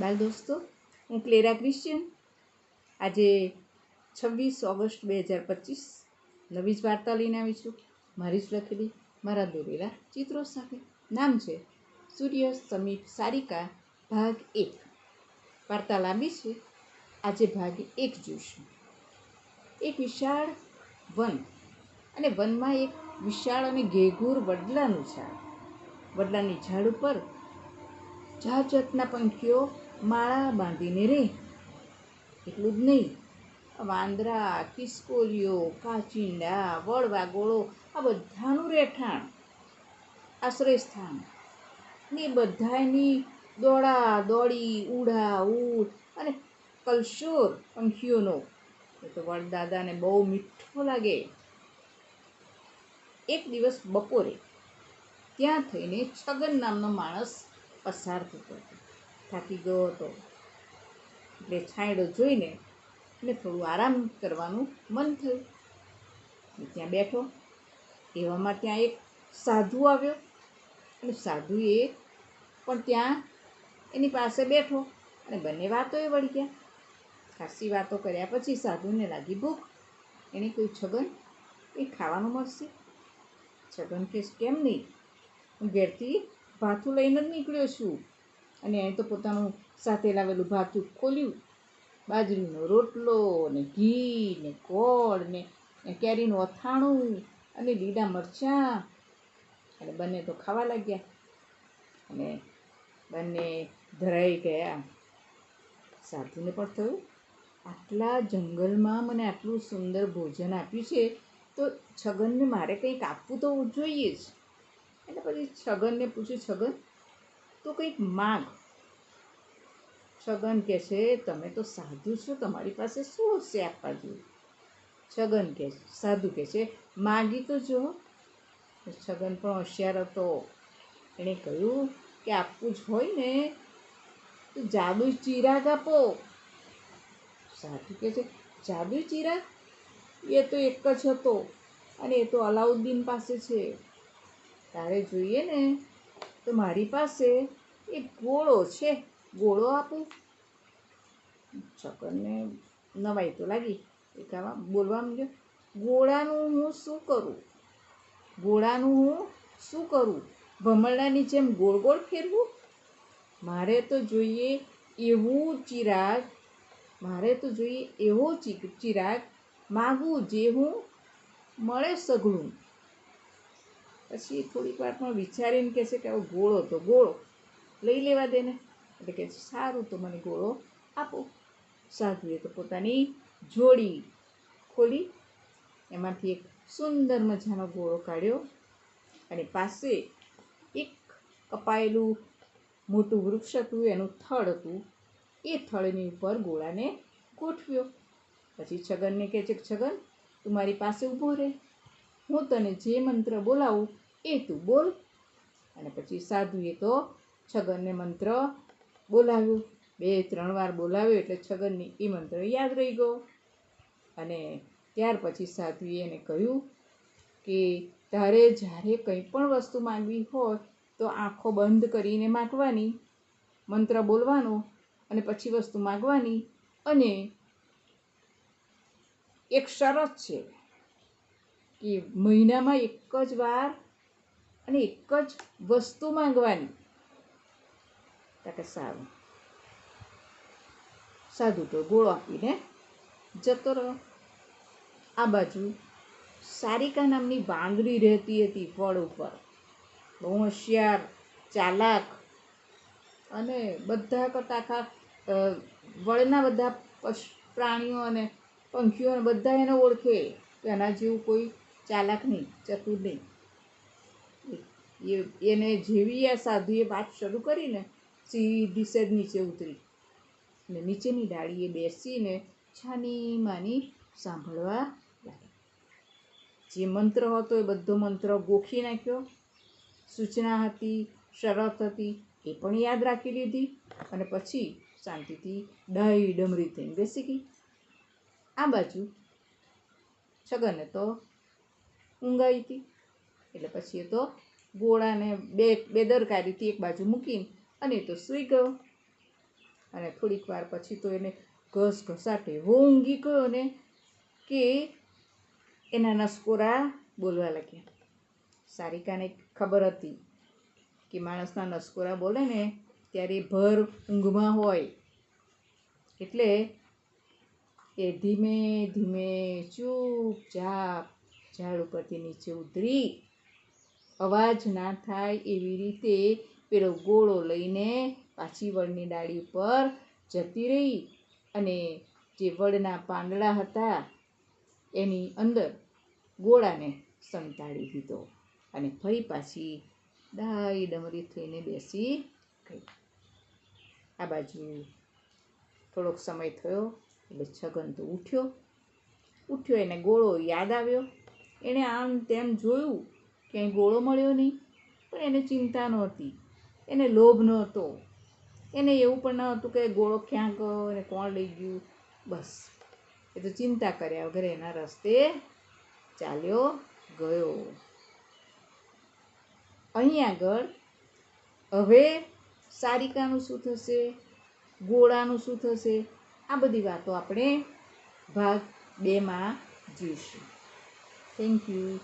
બાલ દોસ્તો, હું ક્લેરા ક્રિશ્ચિયન. આજે છવ્વીસ ઓગસ્ટ બે હજાર પચીસ, નવી જ વાર્તા લઈને આવી છું. મારી જ લખેલી, મારા દોરેલા ચિત્રો સાથે. નામ છે સૂર્ય સમીપ સારિકા, ભાગ એક. વાર્તા લાંબી છે, આજે ભાગ એક જોઈશું. એક વિશાળ વન, અને વનમાં એક વિશાળ અને ઘેઘૂર વડલાનું ઝાડ. વડલાની ઝાડ ઉપર જાત જાતના પંખીઓ માળા બાંધીને રહે એટલું જ નહીં. વાંદરા કિસકોલીઓ કાચિંડા વડવાગોળો આ બધાનું રહેઠાણ. આશ્રય સ્થાન. ને બધાની દોડા, દોડી ઉડા ઉડ અને કલશોર પંખીઓનો. એ તો વડદાદાને બહુ મીઠો લાગે. એક દિવસ બપોરે ત્યાં થઈને છગન નામનો માણસ પસાર થતો હતો. થાકી ગયો હતો. એટલે છાંયડો જોઈને એટલે થોડું આરામ કરવાનું મન થયું. ત્યાં બેઠો એવામાં ત્યાં એક સાધુ આવ્યો. અને સાધુએ પણ ત્યાં એની પાસે બેઠો અને બંને વાતોએ વળી ગયા. ખાસી વાતો કર્યા પછી સાધુને લાગી, ભૂખ એણે કહ્યું છગન? એ ખાવાનું મળશે. છગન કે કેમ નહીં? હું ઘેરથી ભાથું લઈને જ નીકળ્યો છું. અને એણે તો પોતાનું સાથે લાવેલું ભાથું ખોલ્યું. બાજરીનો રોટલો ને ઘી ને ગોળ ને કેરીનું અથાણું અને લીલા મરચાં. અને બંને તો ખાવા લાગ્યા. અને બંને ધરાઈ ગયા. સાધુને પણ થયું, આટલા જંગલમાં મને આટલું સુંદર ભોજન આપ્યું છે, તો છગનને મારે કંઈક આપવું તો જોઈએ જ. એટલે પછી છગનને પૂછ્યું, છગન તો કંઈક માગ. છગન કહે છે, તમે તો સાધુ છો, તમારી પાસે શું હશે આપવા જોઈએ છગન કહે છે, સાધુ કહે છે, માગી તો જો. છગન પણ હોશિયાર હતો. એણે કહ્યું કે, આપવું જ હોય ને, તો જાદુ ચિરાગ આપો. સાધુ કહે છે, જાદુ ચિરાગ? એ તો એક જ હતો અને એ તો અલાઉદ્દીન પાસે છે. તારે જોઈએ ને તો મારી પાસે એક ગોળો છે. ગોળો આપું. છોકરને નવાઈ તો લાગી. એ કહેવા બોલવા માંડ્યો. ગોળાનું હું શું કરું? ગોળાનું હું શું કરું? ભમરડાની જેમ ગોળ ગોળ ફેરવું? મારે તો જોઈએ એવું ચિરાગ, મારે તો જોઈએ એવો ચિરાગ માગવું જે હું મળે સઘળું પછી થોડીક વાર પણ વિચારીને કહે છે કે આવો ગોળો તો ગોળો. લઈ લેવા દે ને. એટલે કે સારું તો મને ગોળો આપો. સાધુએ તો પોતાની જોડી ખોલી, એમાંથી એક સુંદર મજાનો ગોળો કાઢ્યો અને પાસે એક કપાયેલું મોટું વૃક્ષ હતું, એનું થળ હતું. એ થળની ઉપર ગોળાને ગોઠવ્યો. પછી છગનને કહે છે છગન, તું મારી પાસે ઊભો રહે. હું તને જે મંત્ર બોલાવું, એ તું બોલ. અને પછી સાધુએ તો છગનને મંત્ર બોલાવ્યો. બે, ત્રણ વાર બોલાવ્યો એટલે છગનને એ મંત્ર યાદ રહી ગયો. અને ત્યાર પછી સાધુએ એને કહ્યું કે તારે જ્યારે કંઈ પણ વસ્તુ માંગવી હોય, તો આંખો બંધ કરીને માગવાની, મંત્ર બોલવાનો અને પછી વસ્તુ માગવાની. અને એક શરત છે. કે મહિનામાં એક જ વાર અને એક જ વસ્તુ માંગવાની. કે સારું. સાધુ તો ગોળો આપીને જતો રહ્યો. આ બાજુ સારિકા નામની વાંદરી રહેતી હતી ફળ ઉપર. બહુ હોશિયાર, ચાલાક અને બધા કરતાં આખા વળના બધા પશ, પ્રાણીઓ અને પંખીઓને બધા એને ઓળખે. કે એના જેવું કોઈ ચાલાક નહીં ચતુર નહીં એને જેવી આ સાધુએ વાત શરૂ કરીને સીધી સેજ નીચે ઉતરી. અને નીચેની ડાળીએ બેસીને છાની માની સાંભળવા લાગી. જે મંત્ર હતો એ બધો મંત્ર ગોખી નાખ્યો. સૂચના હતી, શરત હતી, એ પણ યાદ રાખી લીધી અને પછી શાંતિથી ડાઈ ડમરી થઈને બેસી ગઈ. આ બાજુ છગને તો ઊંઘ આવી હતી. એટલે પછી એ તો ગોળાને બે બેદરકારીથી એક બાજુ મૂકીને અને એ તો સૂઈ ગયો. અને થોડીક વાર પછી તો એને ઘસ ઘસાટ એવો ઊંઘી ગયો ને કે એના નસકોરા બોલવા લાગ્યા. સારિકાને ખબર હતી કે માણસના નસકોરા બોલે ને ત્યારે ભર ઊંઘમાં હોય. એટલે એ ધીમે ધીમે ચૂપચાપ ઝાડ ઉપરથી નીચે ઉતરી. અવાજ ના થાય એવી રીતે પેલો ગોળો લઈને પાછી વડની ડાળી ઉપર જતી રહી અને જે વડના પાંદડા હતા એની અંદર ગોળાને સંતાડી દીધો અને ફરી પાછી ડાઈ ડમરી થઈને બેસી ગઈ. આ બાજુ થોડોક સમય થયો, એટલે છગન તો ઉઠ્યો. ઉઠ્યો, એને ગોળો યાદ આવ્યો. એણે આમ તેમ જોયું, ક્યાંય ગોળો મળ્યો નહીં, પણ એને ચિંતા નહોતી, એને લોભ નહોતો. એને એવું પણ ન હતું કે ગોળો ક્યાં ગયો અને કોણ લઈ ગયું. બસ, એ તો ચિંતા કર્યા વગર એના રસ્તે ચાલ્યો ગયો. અહીં આગળ, હવે સારિકાનું શું થશે, ગોળાનું શું થશે, આ બધી વાતો આપણે ભાગ બેમાં જોઈશું. thank you.